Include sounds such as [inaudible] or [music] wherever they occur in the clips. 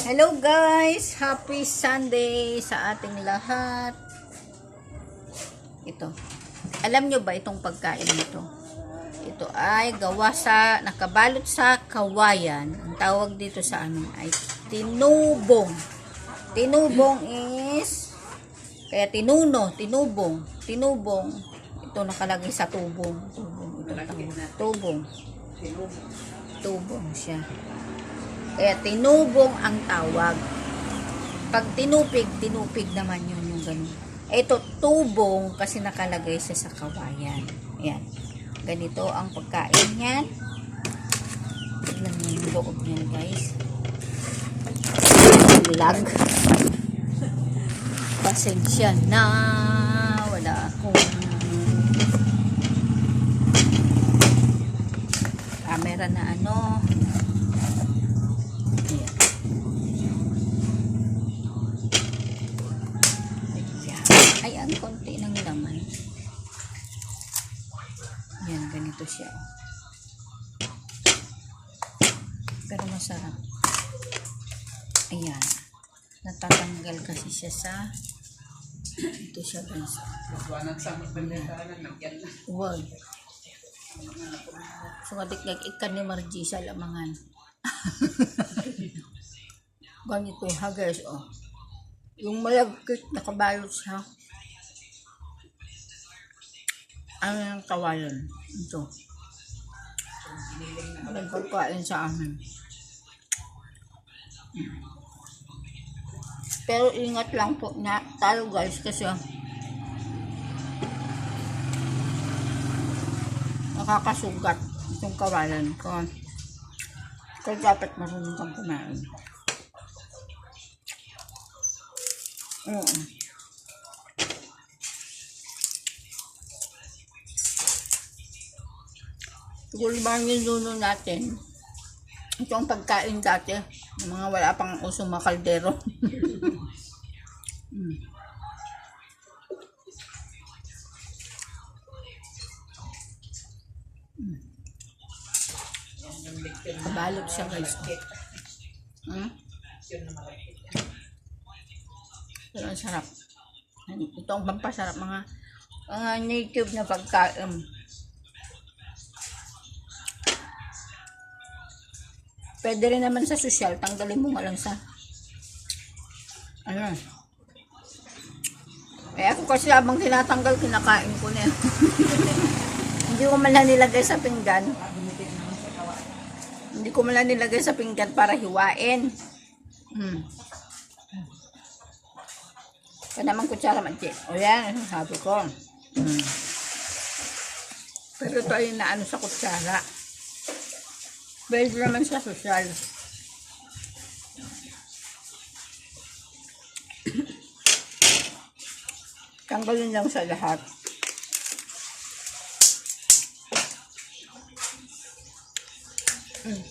Hello guys! Happy Sunday sa ating lahat. Ito. Alam nyo ba itong pagkain nito? Ito ay gawa sa, nakabalot sa kawayan. Ang tawag dito sa amin ay tinubong. Tinubong is, kaya tinuno, tinubong, tinubong. Ito nakalagay sa tubong. Tubong, ito. Tubong. Tubong siya. Kaya tinubong ang tawag. Pag tinupig, tinupig naman yun yung ganun. Ito, tubong kasi nakalagay siya sa kawayan. Ayan. Ganito ang pagkain niyan. Tignan niyo yung loob niyan, guys. Lag. Pasensya na. Wala akong camera na ano. Ayan. Ayan. Ay, ang konti ng laman. Yan, ganito siya. Pero masarap. Ayan. Natatanggal kasi siya sa ito siya guys. Wag. So, adik nag ikan ni Margie sa lamangan. [laughs] Ganito ha guys, oh. Yung malagkit nakabalot siya. Ano yung kawayan? Ito. Nagpagkain sa amin. Pero ingat lang po na tayo guys kasi nakakasugat itong kawayan ko. Kaya dapat marunong kang kumain. Oo. Siguro ba yung luno natin? Ito ang pagkain dati. Mga wala pang usong mga kaldero. mm. [laughs] Kabalot siya guys. Hmm? Pero ang sarap. Ito ang pampasarap mga mga native na pagkain. Pwede rin naman sa social, tanggalin mo nga lang sa ano. Eh ako kasi habang tinatanggal, kinakain ko na. [laughs] Hindi ko man nilagay sa pinggan. Hindi ko man nilagay sa pinggan para hiwain. Hmm. Kaya naman kutsara man. O yan, sabi ko. Hmm. Pero ito ay naano sa kutsara. Pwede naman sa social. Tanggalin lang sa lahat. Mm.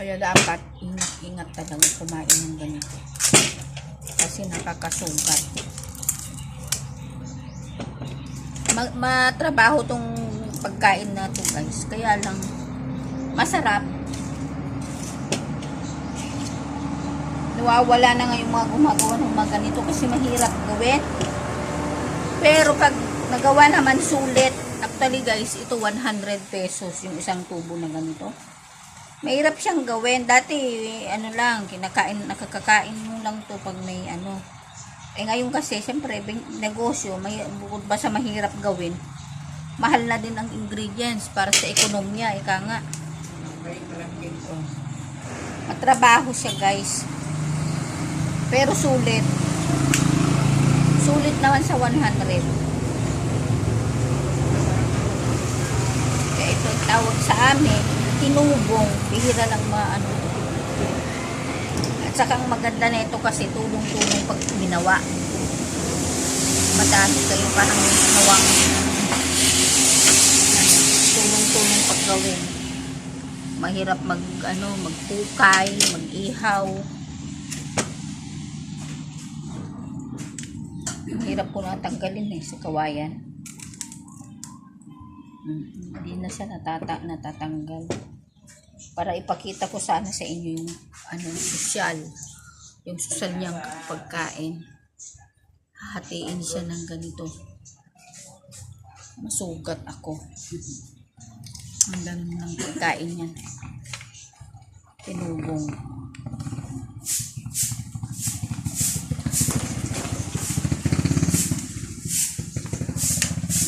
Kaya dapat ingat-ingat talaga kumain ng ganito. Kasi nakakasugat. Ma matrabaho tong pagkain na to guys. Kaya lang masarap. Nawawala na nga yung mga gumagawa ng mga ganito kasi mahirap gawin. Pero pag nagawa naman sulit, actually guys, ito 100 pesos yung isang tubo na ganito. Mahirap siyang gawin. Dati, ano lang, kinakain, nakakakain mo lang to pag may ano. Eh ngayon kasi, siyempre, negosyo, may, bukod ba sa mahirap gawin, mahal na din ang ingredients para sa ekonomiya, ika nga. Matrabaho siya, guys. Pero sulit. Sulit naman sa 100. Kaya ito tawag sa amin, tinubong. Bihira lang maano. At saka ang maganda na ito kasi tulong-tulong pag ginawa. Madami kayo parang may ginawang tulong-tulong pag gawin. Mahirap mag ano, magpukay, mag-ihaw. Mahirap po natanggalin eh sa kawayan. Hindi na siya natata natatanggal. Para ipakita ko sana sa inyo yung ano, sosyal. Yung sosyal niyang pagkain. Hahatiin siya ng ganito. Masugat ako. Ang dami ng pagkain niyan. Tinubong.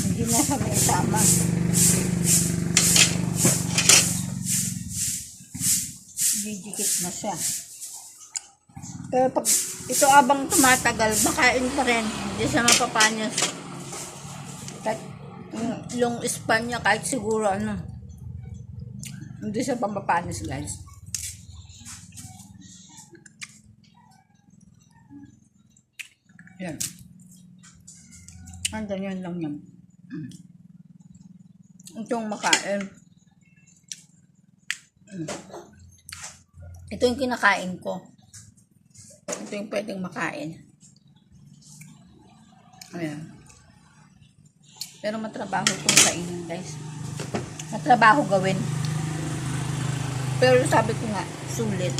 Hindi na may tama. Didikit na siya. Pero pag ito abang tumatagal, makain pa rin. Hindi siya mapapanyas. Kahit yung span niya, kahit siguro ano, hindi siya pampapanis guys. Yan. Ang ganyan lang yan. Mm. Itong makain. Mm. Ito yung kinakain ko. Ito yung pwedeng makain. Ayan. Pero matrabaho itong kainin guys. Matrabaho gawin. Pero sabi ko nga, sulit.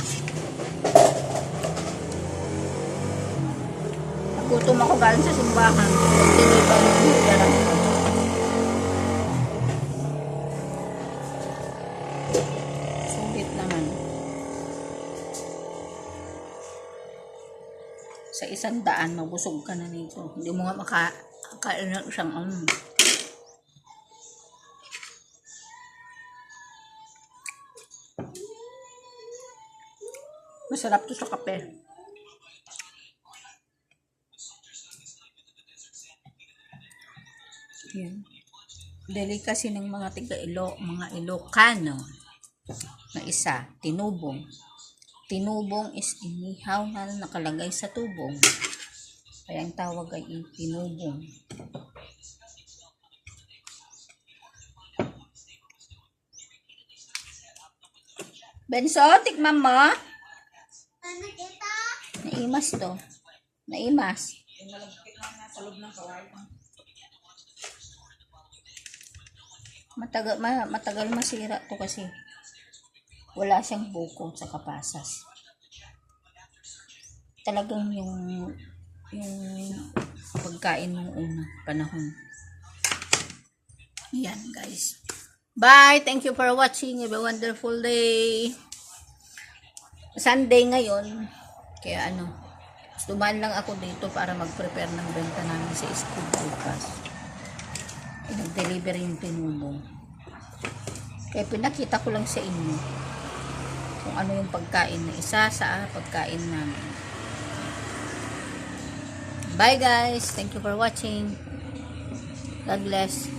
Nagutom ako galing sa simbahan. Tinibang yung dalang ko. Sulit naman. Sa isang daan, mabusog ka na nito. Hindi mo nga makakain ng isang um. Masarap to sa kape. Yan. Delicacy ng mga tiga-ilo, mga Ilocano na isa, tinubong. Tinubong is inihaw na nakalagay sa tubong. Kaya ang tawag ay tinubong. Benso, tikman mo. Ano kita? Naimas to. Naimas. Matagal, ma, matagal masira to kasi wala siyang buko sa kapasas. Talagang yung yung pagkain ng una panahon. Yan guys. Bye! Thank you for watching. Have a wonderful day. Sunday ngayon. Kaya ano, dumaan lang ako dito para mag-prepare ng benta namin sa school bukas. Nag-deliver yung tinubong. Kaya pinakita ko lang sa inyo kung ano yung pagkain na isa sa pagkain namin. Bye guys! Thank you for watching. God bless.